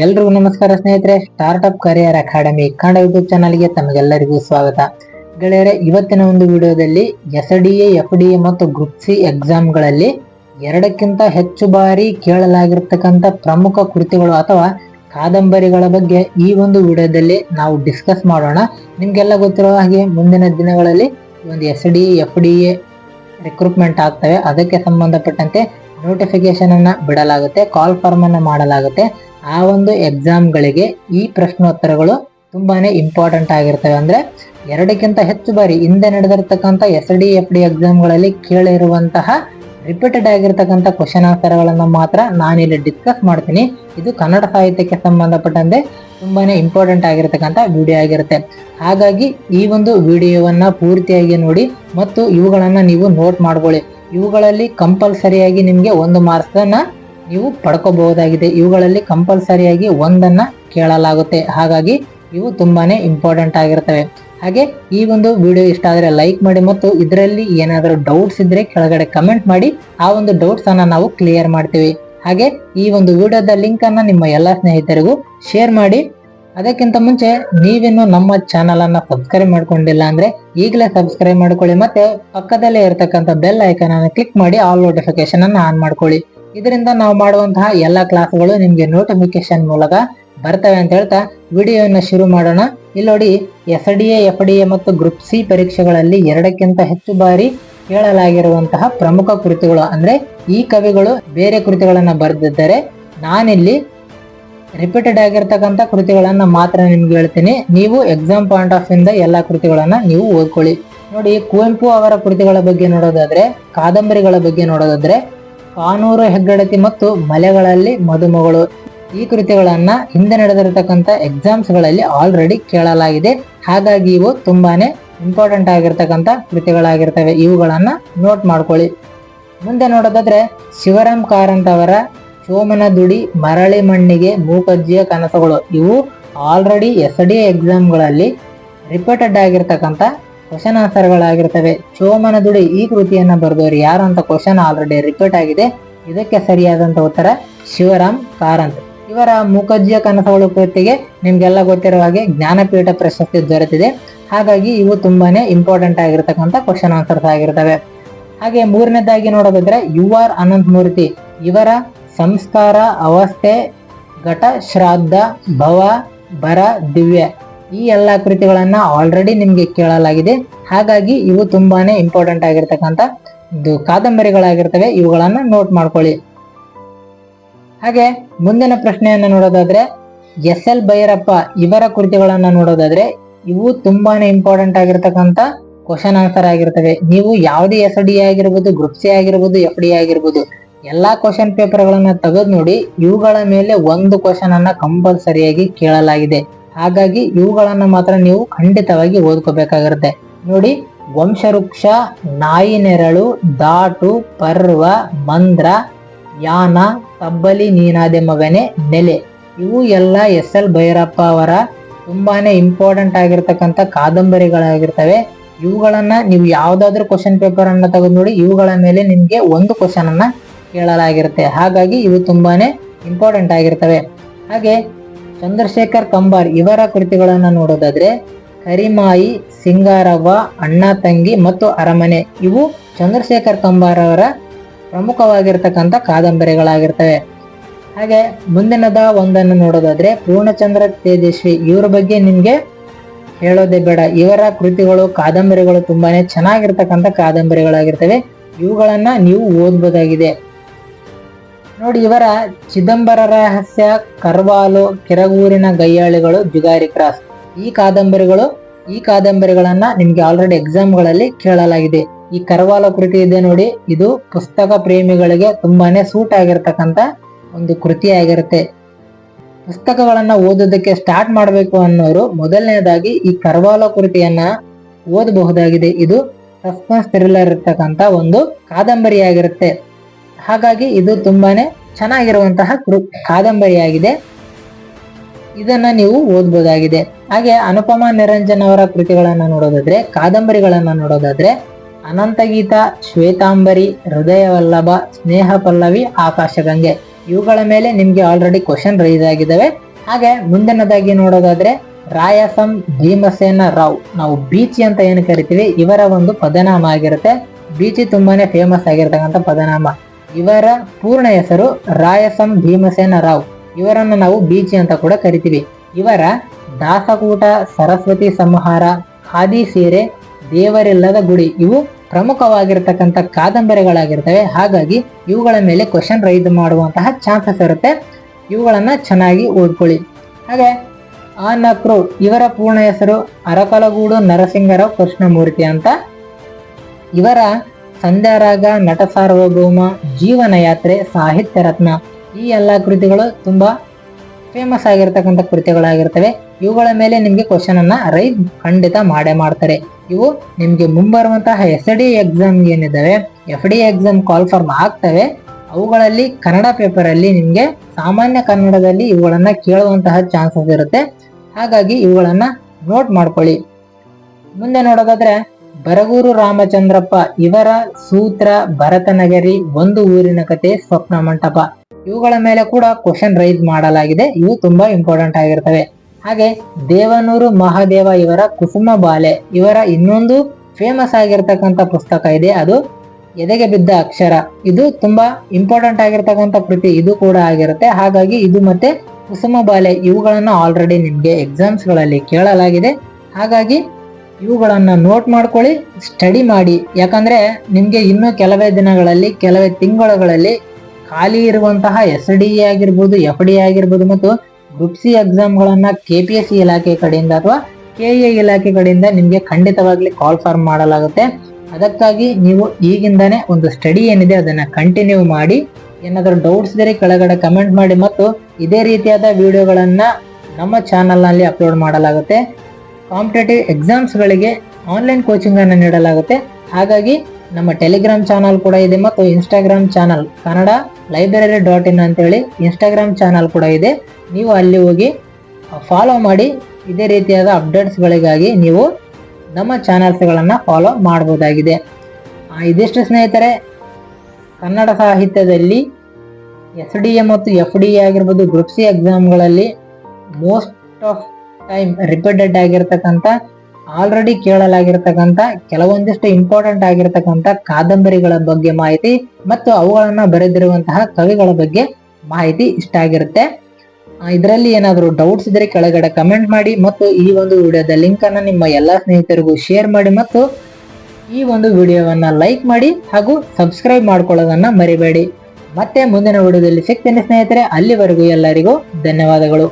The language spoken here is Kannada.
ಎಲ್ರಿಗೂ ನಮಸ್ಕಾರ ಸ್ನೇಹಿತರೆ startup career academy Kannada YouTube ಚಾನಲ್ಗೆ ತಮಗೆಲ್ಲರಿಗೂ ಸ್ವಾಗತ. ಗೆಳೆಯರೆ, ಇವತ್ತಿನ ಒಂದು ವಿಡಿಯೋದಲ್ಲಿ S D A, F D A ಮತ್ತು ಗ್ರೂಪ್ ಸಿ ಎಕ್ಸಾಮ್ಗಳಲ್ಲಿ ಎರಡಕ್ಕಿಂತ ಹೆಚ್ಚು ಬಾರಿ ಕೇಳಲಾಗಿರ್ತಕ್ಕಂಥ ಪ್ರಮುಖ ಕೃತಿಗಳು ಅಥವಾ ಕಾದಂಬರಿಗಳ ಬಗ್ಗೆ ಈ ಒಂದು ವಿಡಿಯೋದಲ್ಲಿ ನಾವು ಡಿಸ್ಕಸ್ ಮಾಡೋಣ. ನಿಮಗೆಲ್ಲ ಗೊತ್ತಿರೋ ಹಾಗೆ ಮುಂದಿನ ದಿನಗಳಲ್ಲಿ ಒಂದು S D F D A recruitment ಆಗ್ತವೆ. ಅದಕ್ಕೆ ಸಂಬಂಧಪಟ್ಟಂತೆ ನೋಟಿಫಿಕೇಶನ್ ಅನ್ನ ಬಿಡಲಾಗುತ್ತೆ ಕಾಲ್ ಫಾರ್ಮ್ ಅನ್ನ ಮಾಡಲಾಗುತ್ತೆ. ಆ ಒಂದು ಎಕ್ಸಾಮ್ಗಳಿಗೆ ಈ ಪ್ರಶ್ನೋತ್ತರಗಳು ತುಂಬಾನೇ ಇಂಪಾರ್ಟೆಂಟ್ ಆಗಿರ್ತವೆ. ಅಂದ್ರೆ ಎರಡಕ್ಕಿಂತ ಹೆಚ್ಚು ಬಾರಿ ಹಿಂದೆ ನಡೆದಿರ್ತಕ್ಕಂಥ ಎಸ್ ಡಿ ಎಫ್ ಡಿ ಎಕ್ಸಾಮ್ಗಳಲ್ಲಿ ಕೇಳಿರುವಂತಹ ರಿಪೀಟೆಡ್ ಆಗಿರ್ತಕ್ಕಂಥ ಕ್ವಶನ್ ಆನ್ಸರ್ಗಳನ್ನು ಮಾತ್ರ ನಾನಿಲ್ಲಿ ಡಿಸ್ಕಸ್ ಮಾಡ್ತೀನಿ. ಇದು ಕನ್ನಡ ಸಾಹಿತ್ಯಕ್ಕೆ ಸಂಬಂಧಪಟ್ಟಂತೆ ತುಂಬಾನೇ ಇಂಪಾರ್ಟೆಂಟ್ ಆಗಿರ್ತಕ್ಕಂಥ ವಿಡಿಯೋ ಆಗಿರುತ್ತೆ. ಹಾಗಾಗಿ ಈ ಒಂದು ವಿಡಿಯೋವನ್ನು ಪೂರ್ತಿಯಾಗಿ ನೋಡಿ ಮತ್ತು ಇವುಗಳನ್ನು ನೀವು ನೋಟ್ ಮಾಡ್ಕೊಳ್ಳಿ. ಇವುಗಳಲ್ಲಿ ಕಂಪಲ್ಸರಿಯಾಗಿ ನಿಮಗೆ ಒಂದು ಮಾರ್ಕ್ಸನ್ನು ನೀವು ಪಡ್ಕೋಬಹುದಾಗಿದೆ. ಇವುಗಳಲ್ಲಿ ಕಂಪಲ್ಸರಿಯಾಗಿ ಒಂದನ್ನ ಕೇಳಲಾಗುತ್ತೆ. ಹಾಗಾಗಿ ಇವು ತುಂಬಾನೇ ಇಂಪಾರ್ಟೆಂಟ್ ಆಗಿರ್ತವೆ. ಹಾಗೆ ಈ ಒಂದು ವಿಡಿಯೋ ಇಷ್ಟ ಆದರೆ ಲೈಕ್ ಮಾಡಿ ಮತ್ತು ಇದರಲ್ಲಿ ಏನಾದರೂ ಡೌಟ್ಸ್ ಇದ್ರೆ ಕೆಳಗಡೆ ಕಮೆಂಟ್ ಮಾಡಿ, ಆ ಒಂದು ಡೌಟ್ಸ್ ಅನ್ನ ನಾವು ಕ್ಲಿಯರ್ ಮಾಡ್ತೀವಿ. ಹಾಗೆ ಈ ಒಂದು ವಿಡಿಯೋದ ಲಿಂಕ್ ಅನ್ನ ನಿಮ್ಮ ಎಲ್ಲ ಸ್ನೇಹಿತರಿಗೂ ಶೇರ್ ಮಾಡಿ. ಅದಕ್ಕಿಂತ ಮುಂಚೆ ನೀವಿನ್ನು ನಮ್ಮ ಚಾನಲ್ ಅನ್ನ ಸಬ್ಸ್ಕ್ರೈಬ್ ಮಾಡ್ಕೊಂಡಿಲ್ಲ ಅಂದ್ರೆ ಈಗಲೇ ಸಬ್ಸ್ಕ್ರೈಬ್ ಮಾಡ್ಕೊಳ್ಳಿ. ಮತ್ತೆ ಪಕ್ಕದಲ್ಲೇ ಇರತಕ್ಕಂತ ಬೆಲ್ ಐಕಾನ್ ಅನ್ನು ಕ್ಲಿಕ್ ಮಾಡಿ ಆಲ್ ನೋಟಿಫಿಕೇಶನ್ ಅನ್ನ ಆನ್ ಮಾಡ್ಕೊಳ್ಳಿ. ಇದರಿಂದ ನಾವು ಮಾಡುವಂತಹ ಎಲ್ಲ ಕ್ಲಾಸ್ಗಳು ನಿಮಗೆ ನೋಟಿಫಿಕೇಶನ್ ಮೂಲಕ ಬರ್ತವೆ ಅಂತ ಹೇಳ್ತಾ ವಿಡಿಯೋವನ್ನು ಶುರು ಮಾಡೋಣ. ಇಲ್ಲಿ ನೋಡಿ S D A, F D A ಮತ್ತು ಗ್ರೂಪ್ ಸಿ ಪರೀಕ್ಷೆಗಳಲ್ಲಿ ಎರಡಕ್ಕಿಂತ ಹೆಚ್ಚು ಬಾರಿ ಕೇಳಲಾಗಿರುವಂತಹ ಪ್ರಮುಖ ಕೃತಿಗಳು ಅಂದ್ರೆ ಈ ಕವಿಗಳು ಬೇರೆ ಕೃತಿಗಳನ್ನು ಬರೆದಿದ್ದರೆ. ನಾನಿಲ್ಲಿ ರಿಪೀಟೆಡ್ ಆಗಿರ್ತಕ್ಕಂಥ ಕೃತಿಗಳನ್ನು ಮಾತ್ರ ನಿಮ್ಗೆ ಹೇಳ್ತೀನಿ. ನೀವು ಎಕ್ಸಾಮ್ ಪಾಯಿಂಟ್ ಆಫ್ ಇಂದ ಎಲ್ಲ ಕೃತಿಗಳನ್ನು ನೀವು ಓದ್ಕೊಳ್ಳಿ. ನೋಡಿ ಕುವೆಂಪು ಅವರ ಕೃತಿಗಳ ಬಗ್ಗೆ ನೋಡೋದಾದ್ರೆ, ಕಾದಂಬರಿಗಳ ಬಗ್ಗೆ ನೋಡೋದಾದ್ರೆ ಕಾನೂರು ಹೆಗ್ಗಡತಿ ಮತ್ತು ಮಲೆಗಳಲ್ಲಿ ಮದುಮಗಳು. ಈ ಕೃತಿಗಳನ್ನ ಹಿಂದೆ ನಡೆದಿರತಕ್ಕಂಥ ಎಕ್ಸಾಮ್ಸ್ಗಳಲ್ಲಿ ಆಲ್ರೆಡಿ ಕೇಳಲಾಗಿದೆ. ಹಾಗಾಗಿ ಇವು ತುಂಬಾನೇ ಇಂಪಾರ್ಟೆಂಟ್ ಆಗಿರ್ತಕ್ಕಂಥ ಕೃತಿಗಳಾಗಿರ್ತವೆ ಇವುಗಳನ್ನ ನೋಟ್ ಮಾಡ್ಕೊಳ್ಳಿ. ಮುಂದೆ ನೋಡೋದಾದ್ರೆ ಶಿವರಾಮ್ ಕಾರಂತ್ ಅವರ ದುಡಿ ಮರಳಿ ಮಣ್ಣಿಗೆ ಮೂಕಜ್ಜಿಯ ಕನಸುಗಳು. ಇವು ಆಲ್ರೆಡಿ ಎಸ್ ಡಿ ಎಕ್ಸಾಮ್ಗಳಲ್ಲಿ ರಿಪೀಟೆಡ್ ಆಗಿರ್ತಕ್ಕಂಥ ಕ್ವಶನ್ ಆನ್ಸರ್ಗಳಾಗಿರ್ತವೆ ಚೋಮನದುಡಿ ಈ ಕೃತಿಯನ್ನ ಬರೆದವರು ಯಾರು ಅಂತ ಕ್ವಶನ್ ಆಲ್ರೆಡಿ ರಿಪೀಟ್ ಆಗಿದೆ. ಇದಕ್ಕೆ ಸರಿಯಾದಂತ ಉತ್ತರ ಶಿವರಾಮ್ ಕಾರಂತ್. ಇವರ ಮೂಕಜ್ಜಿಯ ಕನಸುಗಳು ಕೃತಿಗೆ ನಿಮಗೆಲ್ಲ ಗೊತ್ತಿರೋ ಹಾಗೆ ಜ್ಞಾನಪೀಠ ಪ್ರಶಸ್ತಿ ದೊರೆತಿದೆ. ಹಾಗಾಗಿ ಇವು ತುಂಬಾನೇ ಇಂಪಾರ್ಟೆಂಟ್ ಆಗಿರತಕ್ಕಂಥ ಕ್ವಶನ್ ಆನ್ಸರ್ಸ್ ಆಗಿರ್ತವೆ. ಹಾಗೆ ಮೂರನೇದಾಗಿ ನೋಡೋದಾದ್ರೆ ಯು ಆರ್ ಅನಂತ್ ಮೂರ್ತಿ. ಇವರ ಸಂಸ್ಕಾರ, ಅವಸ್ಥೆ, ಘಟ, ಶ್ರಾದ್ದ, ಭವ, ಬರ, ದಿವ್ಯ. ಈ ಎಲ್ಲ ಕೃತಿಗಳನ್ನ ಆಲ್ರೆಡಿ ನಿಮ್ಗೆ ಕೇಳಲಾಗಿದೆ. ಹಾಗಾಗಿ ಇವು ತುಂಬಾನೇ ಇಂಪಾರ್ಟೆಂಟ್ ಆಗಿರ್ತಕ್ಕಂಥ ಇದು ಕಾದಂಬರಿಗಳಾಗಿರ್ತವೆ, ಇವುಗಳನ್ನ ನೋಟ್ ಮಾಡ್ಕೊಳ್ಳಿ. ಹಾಗೆ ಮುಂದಿನ ಪ್ರಶ್ನೆಯನ್ನ ನೋಡೋದಾದ್ರೆ, ಎಸ್ ಎಲ್ ಭೈರಪ್ಪ ಇವರ ಕೃತಿಗಳನ್ನ ನೋಡೋದಾದ್ರೆ, ಇವು ತುಂಬಾನೇ ಇಂಪಾರ್ಟೆಂಟ್ ಆಗಿರ್ತಕ್ಕಂಥ ಕ್ವಶನ್ ಆನ್ಸರ್ ಆಗಿರ್ತವೆ. ನೀವು ಯಾವುದೇ ಎಸ್ ಡಿ ಆಗಿರ್ಬೋದು ಗ್ರೂಪ್ ಸಿ ಆಗಿರ್ಬೋದು ಎಫ್ ಡಿ ಆಗಿರ್ಬೋದು, ಎಲ್ಲಾ ಕ್ವಶನ್ ಪೇಪರ್ ಗಳನ್ನ ತೆಗೆದು ನೋಡಿ, ಇವುಗಳ ಮೇಲೆ ಒಂದು ಕ್ವಶನ್ ಅನ್ನ ಕಂಪಲ್ಸರಿಯಾಗಿ ಕೇಳಲಾಗಿದೆ. ಹಾಗಾಗಿ ಇವುಗಳನ್ನು ಮಾತ್ರ ನೀವು ಖಂಡಿತವಾಗಿ ಓದ್ಕೋಬೇಕಾಗಿರುತ್ತೆ. ನೋಡಿ, ವಂಶವೃಕ್ಷ, ನಾಯಿ ನೆರಳು, ದಾಟು, ಪರ್ವ, ಮಂದ್ರ, ಯಾನ, ತಬ್ಬಲಿ, ನೀನಾದೆ ಮಗನೆ, ನೆಲೆ. ಇವು ಎಲ್ಲ ಎಸ್ ಎಲ್ ಭೈರಪ್ಪ ಅವರ ತುಂಬಾನೇ ಇಂಪಾರ್ಟೆಂಟ್ ಆಗಿರ್ತಕ್ಕಂಥ ಕಾದಂಬರಿಗಳಾಗಿರ್ತವೆ. ಇವುಗಳನ್ನ ನೀವು ಯಾವ್ದಾದ್ರು ಕ್ವಶನ್ ಪೇಪರ್ ಅನ್ನ ತೆಗೆದು ನೋಡಿ, ಇವುಗಳ ಮೇಲೆ ನಿಮಗೆ ಒಂದು ಕ್ವಶನ್ ಅನ್ನ ಕೇಳಲಾಗಿರುತ್ತೆ. ಹಾಗಾಗಿ ಇವು ತುಂಬಾನೇ ಇಂಪಾರ್ಟೆಂಟ್ ಆಗಿರ್ತವೆ. ಹಾಗೆ ಚಂದ್ರಶೇಖರ್ ಕಂಬಾರ್, ಇವರ ಕೃತಿಗಳನ್ನು ನೋಡೋದಾದ್ರೆ ಕರಿಮಾಯಿ, ಸಿಂಗಾರವ್ವ, ಅಣ್ಣ ತಂಗಿ ಮತ್ತು ಅರಮನೆ. ಇವು ಚಂದ್ರಶೇಖರ್ ಕಂಬಾರ್ ಅವರ ಪ್ರಮುಖವಾಗಿರ್ತಕ್ಕಂಥ ಕಾದಂಬರಿಗಳಾಗಿರ್ತವೆ. ಹಾಗೆ ಮುಂದಿನದ ಒಂದನ್ನು ನೋಡೋದಾದ್ರೆ ಪೂರ್ಣಚಂದ್ರ ತೇಜಸ್ವಿ. ಇವರ ಬಗ್ಗೆ ನಿಮಗೆ ಹೇಳೋದೇ ಬೇಡ. ಇವರ ಕೃತಿಗಳು, ಕಾದಂಬರಿಗಳು ತುಂಬಾನೇ ಚೆನ್ನಾಗಿರ್ತಕ್ಕಂಥ ಕಾದಂಬರಿಗಳಾಗಿರ್ತವೆ. ಇವುಗಳನ್ನು ನೀವು ಓದ್ಬೋದಾಗಿದೆ. ನೋಡಿ, ಇವರ ಚಿದಂಬರ ರಹಸ್ಯ ಕರ್ವಾಲು, ಕಿರಗೂರಿನ ಗೈಯಾಳಿಗಳು, ಜುಗಾರಿ ಕ್ರಾಸ್. ಈ ಕಾದಂಬರಿಗಳು, ಈ ಕಾದಂಬರಿಗಳನ್ನ ನಿಮ್ಗೆ ಆಲ್ರೆಡಿ ಎಕ್ಸಾಮ್ಗಳಲ್ಲಿ ಕೇಳಲಾಗಿದೆ. ಈ ಕರ್ವಾಲ ಕೃತಿ ಇದೆ ನೋಡಿ, ಇದು ಪುಸ್ತಕ ಪ್ರೇಮಿಗಳಿಗೆ ತುಂಬಾನೇ ಸೂಟ್ ಆಗಿರ್ತಕ್ಕಂಥ ಒಂದು ಕೃತಿ ಆಗಿರುತ್ತೆ ಪುಸ್ತಕಗಳನ್ನ ಓದೋದಕ್ಕೆ ಸ್ಟಾರ್ಟ್ ಮಾಡಬೇಕು ಅನ್ನೋರು ಮೊದಲನೇದಾಗಿ ಈ ಕರ್ವಾಲ ಕೃತಿಯನ್ನ ಓದಬಹುದಾಗಿದೆ. ಇದು ಸಸ್ಪೆನ್ಸ್ ಥ್ರಿಲ್ಲರ್ ಇರ್ತಕ್ಕಂಥ ಒಂದು ಕಾದಂಬರಿಯಾಗಿರುತ್ತೆ. ಹಾಗಾಗಿ ಇದು ತುಂಬಾನೇ ಚೆನ್ನಾಗಿರುವಂತಹ ಕೃ, ಕಾದಂಬರಿಯಾಗಿದೆ. ಇದನ್ನ ನೀವು ಓದ್ಬೋದಾಗಿದೆ. ಹಾಗೆ ಅನುಪಮ ನಿರಂಜನ್ ಅವರ ಕೃತಿಗಳನ್ನ ನೋಡೋದಾದ್ರೆ, ಕಾದಂಬರಿಗಳನ್ನ ನೋಡೋದಾದ್ರೆ, ಅನಂತಗೀತ, ಶ್ವೇತಾಂಬರಿ, ಹೃದಯವಲ್ಲಭ ಸ್ನೇಹ ಪಲ್ಲವಿ ಆಕಾಶಗಂಗೆ ಇವುಗಳ ಮೇಲೆ ನಿಮಗೆ ಆಲ್ರೆಡಿ ಕ್ವಶನ್ ರೈಸ್ ಆಗಿದ್ದಾವೆ. ಹಾಗೆ ಮುಂದಿನದಾಗಿ ನೋಡೋದಾದ್ರೆ, ರಾಯಸಂ ಭೀಮಸೇನ ರಾವ್. ನಾವು ಬೀಚಿ ಅಂತ ಏನು ಕರಿತೀವಿ, ಇವರ ಒಂದು ಪದನಾಮ ಆಗಿರುತ್ತೆ. ಬೀಚಿ ತುಂಬಾನೇ ಫೇಮಸ್ ಆಗಿರ್ತಕ್ಕಂಥ ಪದನಾಮ. ಇವರ ಪೂರ್ಣ ಹೆಸರು ರಾಯಸಂ ಭೀಮಸೇನ ರಾವ್. ಇವರನ್ನು ನಾವು ಬೀಚಿ ಅಂತ ಕೂಡ ಕರಿತೀವಿ. ಇವರ ದಾಸಕೂಟ, ಸರಸ್ವತಿ ಸಂಹಾರ, ಖಾದಿ ಸೀರೆ, ದೇವರಿಲ್ಲದ ಗುಡಿ ಇವು ಪ್ರಮುಖವಾಗಿರ್ತಕ್ಕಂಥ ಕಾದಂಬರಿಗಳಾಗಿರ್ತವೆ. ಹಾಗಾಗಿ ಇವುಗಳ ಮೇಲೆ ಕ್ವಶನ್ ರೈಸ್ ಮಾಡುವಂತಹ ಚಾನ್ಸಸ್ ಇರುತ್ತೆ. ಇವುಗಳನ್ನು ಚೆನ್ನಾಗಿ ಓದ್ಕೊಳ್ಳಿ. ಹಾಗೆ ಆ ನಕ್ರು ಇವರ ಪೂರ್ಣ ಹೆಸರು ಅರಕಲಗೂಡು ನರಸಿಂಗರಾವ್ ಕೃಷ್ಣಮೂರ್ತಿ ಅಂತ. ಇವರ ಸಂಧ್ಯಾರಾಗ ನಟ ಸಾರ್ವಭೌಮ ಜೀವನ ಯಾತ್ರೆ ಸಾಹಿತ್ಯ ರತ್ನ ಈ ಎಲ್ಲ ಕೃತಿಗಳು ತುಂಬಾ ಫೇಮಸ್ ಆಗಿರ್ತಕ್ಕಂಥ ಕೃತಿಗಳಾಗಿರ್ತವೆ. ಇವುಗಳ ಮೇಲೆ ನಿಮಗೆ ಕ್ವಶನ್ ಅನ್ನ ರೈ ಖಂಡಿತ ಮಾಡೇ ಮಾಡ್ತಾರೆ. ಇವು ನಿಮಗೆ ಮುಂಬರುವಂತಹ S D exam ಏನಿದ್ದಾವೆ F D exam call form ಆಗ್ತವೆ. ಅವುಗಳಲ್ಲಿ ಕನ್ನಡ ಪೇಪರ್ ಅಲ್ಲಿ ನಿಮ್ಗೆ ಸಾಮಾನ್ಯ ಕನ್ನಡದಲ್ಲಿ ಇವುಗಳನ್ನ ಕೇಳುವಂತಹ ಚಾನ್ಸಸ್ ಇರುತ್ತೆ. ಹಾಗಾಗಿ ಇವುಗಳನ್ನ ನೋಟ್ ಮಾಡ್ಕೊಳ್ಳಿ. ಮುಂದೆ ನೋಡೋದಾದ್ರೆ ಬರಗೂರು ರಾಮಚಂದ್ರಪ್ಪ ಇವರ ಸೂತ್ರ ಭರತನಗರಿ ಒಂದು ಊರಿನ ಕತೆ ಸ್ವಪ್ನ ಮಂಟಪ. ಇವುಗಳ ಮೇಲೆ ಕೂಡ ಕ್ವಶನ್ ರೈಸ್ ಮಾಡಲಾಗಿದೆ. ಇವು ತುಂಬಾ ಇಂಪಾರ್ಟೆಂಟ್ ಆಗಿರ್ತವೆ. ಹಾಗೆ ದೇವನೂರು ಮಹಾದೇವ ಇವರ ಕುಸುಮ ಬಾಲೆ ಇವರ ಇನ್ನೊಂದು ಫೇಮಸ್ ಆಗಿರ್ತಕ್ಕಂಥ ಪುಸ್ತಕ ಇದೆ. ಅದು ಎದೆಗೆ ಬಿದ್ದ ಅಕ್ಷರ. ಇದು ತುಂಬಾ ಇಂಪಾರ್ಟೆಂಟ್ ಆಗಿರ್ತಕ್ಕಂಥ ಕೃತಿ. ಇದು ಕೂಡ ಆಗಿರುತ್ತೆ. ಹಾಗಾಗಿ ಇದು ಮತ್ತೆ ಕುಸುಮ ಬಾಲೆ ಇವುಗಳನ್ನು ಆಲ್ರೆಡಿ ನಿಮಗೆ ಎಕ್ಸಾಮ್ಸ್ಗಳಲ್ಲಿ ಕೇಳಲಾಗಿದೆ. ಹಾಗಾಗಿ ಇವುಗಳನ್ನ ನೋಟ್ ಮಾಡ್ಕೊಳ್ಳಿ ಸ್ಟಡಿ ಮಾಡಿ. ಯಾಕಂದರೆ ನಿಮಗೆ ಇನ್ನೂ ಕೆಲವೇ ದಿನಗಳಲ್ಲಿ, ಕೆಲವೇ ತಿಂಗಳುಗಳಲ್ಲಿ ಖಾಲಿ ಇರುವಂತಹ ಎಸ್ ಡಿ ಎ ಆಗಿರ್ಬೋದು ಎಫ್ ಡಿ ಆಗಿರ್ಬೋದು ಮತ್ತು ಗ್ರೂಪ್ ಸಿ ಎಕ್ಸಾಮ್ಗಳನ್ನು ಕೆ ಪಿ ಎಸ್ ಸಿ ಇಲಾಖೆ ಕಡೆಯಿಂದ ಅಥವಾ ಕೆ ಎ ಇಲಾಖೆ ಕಡೆಯಿಂದ ನಿಮಗೆ ಖಂಡಿತವಾಗ್ಲಿ ಕಾಲ್ ಫಾರ್ಮ್ ಮಾಡಲಾಗುತ್ತೆ. ಅದಕ್ಕಾಗಿ ನೀವು ಈಗಿಂದನೇ ಒಂದು ಸ್ಟಡಿ ಏನಿದೆ ಅದನ್ನು ಕಂಟಿನ್ಯೂ ಮಾಡಿ. ಏನಾದರೂ ಡೌಟ್ಸ್ ಇದ್ದರೆ ಕೆಳಗಡೆ ಕಮೆಂಟ್ ಮಾಡಿ ಮತ್ತು ಇದೇ ರೀತಿಯಾದ ವಿಡಿಯೋಗಳನ್ನು ನಮ್ಮ ಚಾನಲ್ನಲ್ಲಿ ಅಪ್ಲೋಡ್ ಮಾಡಲಾಗುತ್ತೆ. ಕಾಂಪಿಟೇಟಿವ್ ಎಕ್ಸಾಮ್ಸ್ಗಳಿಗೆ ಆನ್ಲೈನ್ ಕೋಚಿಂಗನ್ನು ನೀಡಲಾಗುತ್ತೆ. ಹಾಗಾಗಿ ನಮ್ಮ ಟೆಲಿಗ್ರಾಮ್ ಚಾನಲ್ ಕೂಡ ಇದೆ ಮತ್ತು Instagram channel Kannada library dot in ಅಂತೇಳಿ ಇನ್ಸ್ಟಾಗ್ರಾಮ್ ಚಾನಲ್ ಕೂಡ ಇದೆ. ನೀವು ಅಲ್ಲಿ ಹೋಗಿ ಫಾಲೋ ಮಾಡಿ, ಇದೇ ರೀತಿಯಾದ ಅಪ್ಡೇಟ್ಸ್ಗಳಿಗಾಗಿ ನೀವು ನಮ್ಮ ಚಾನಲ್ಸ್ಗಳನ್ನು ಫಾಲೋ ಮಾಡ್ಬೋದಾಗಿದೆ ಇದಿಷ್ಟು ಸ್ನೇಹಿತರೆ ಕನ್ನಡ ಸಾಹಿತ್ಯದಲ್ಲಿ ಎಸ್ ಡಿ ಎ ಮತ್ತು ಎಫ್ ಡಿ ಎ ಆಗಿರ್ಬೋದು ಗ್ರೂಪ್ ಸಿ ಎಕ್ಸಾಮ್ಗಳಲ್ಲಿ ಮೋಸ್ಟ್ ಆಫ್ ಟೈಮ್ ರಿಪೀಟೆಡ್ ಆಗಿರ್ತಕ್ಕಂಥ ಆಲ್ರೆಡಿ ಕೇಳಲಾಗಿರ್ತಕ್ಕಂಥ, ಕೆಲವೊಂದಿಷ್ಟು ಇಂಪಾರ್ಟೆಂಟ್ ಆಗಿರ್ತಕ್ಕಂಥ ಕಾದಂಬರಿಗಳ ಬಗ್ಗೆ ಮಾಹಿತಿ ಮತ್ತು ಅವುಗಳನ್ನು ಬರೆದಿರುವಂತಹ ಕವಿಗಳ ಬಗ್ಗೆ ಮಾಹಿತಿ ಇಷ್ಟ ಆಗಿರುತ್ತೆ. ಇದರಲ್ಲಿ ಏನಾದರೂ ಡೌಟ್ಸ್ ಇದ್ರೆ ಕೆಳಗಡೆ ಕಮೆಂಟ್ ಮಾಡಿ ಮತ್ತು ಈ ಒಂದು ವಿಡಿಯೋದ ಲಿಂಕ್ ಅನ್ನ ನಿಮ್ಮ ಎಲ್ಲ ಸ್ನೇಹಿತರಿಗೂ ಶೇರ್ ಮಾಡಿ ಮತ್ತು ಈ ಒಂದು ವಿಡಿಯೋವನ್ನ ಲೈಕ್ ಮಾಡಿ ಹಾಗೂ ಸಬ್ಸ್ಕ್ರೈಬ್ ಮಾಡ್ಕೊಳ್ಳೋದನ್ನು ಮರಿಬೇಡಿ. ಮತ್ತೆ ಮುಂದಿನ ವಿಡಿಯೋದಲ್ಲಿ ಸಿಗ್ತೇನೆ ಸ್ನೇಹಿತರೆ, ಅಲ್ಲಿವರೆಗೂ ಎಲ್ಲರಿಗೂ ಧನ್ಯವಾದಗಳು.